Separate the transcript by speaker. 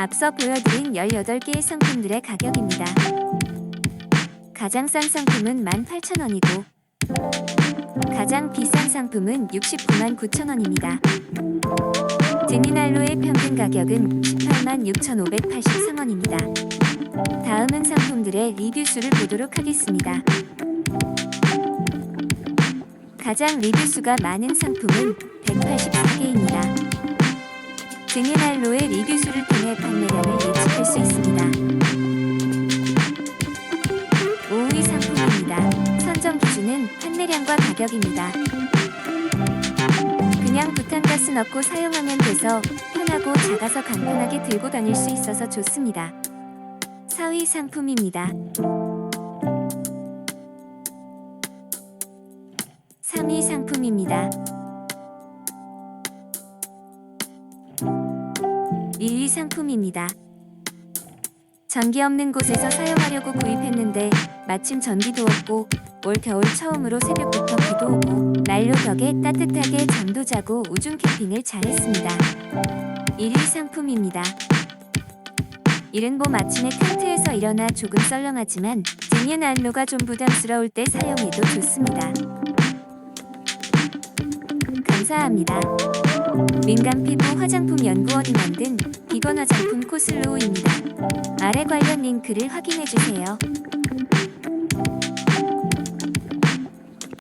Speaker 1: 앞서 보여드린 18개의 상품들의 가격입니다. 가장 싼 상품은 18,000원이고 가장 비싼 상품은 69만 9천원입니다. 드니날로의 평균 가격은 18만 6,583원입니다. 다음은 상품들의 리뷰 수를 보도록 하겠습니다. 가장 리뷰 수가 많은 상품은 184개입니다. 드니날로의 리뷰 수를 통해 판매량을 예측할 수 있습니다. 5위 상품입니다. 선정 기준은 판매량과 가격입니다. 그냥 부탄가스 넣고 사용하면 돼서 편하고 작아서 간편하게 들고 다닐 수 있어서 좋습니다. 4위 상품입니다. 3위 상품입니다. 1위 상품입니다. 전기 없는 곳에서 사용하려고 구입했는데 마침 전기도 없고 올 겨울 처음으로 새벽부터 비도 오고 난로 덕에 따뜻하게 잠도 자고 우중 캠핑을 잘했습니다. 1위 상품입니다. 이른 봄 아침에 텐트에서 일어나 조금 썰렁하지만 등유 난로가 좀 부담스러울 때 사용해도 좋습니다. 감사합니다. 민감 피부 화장품 연구원이 만든 비건 화장품 코슬로우입니다. 아래 관련 링크를 확인해 주세요.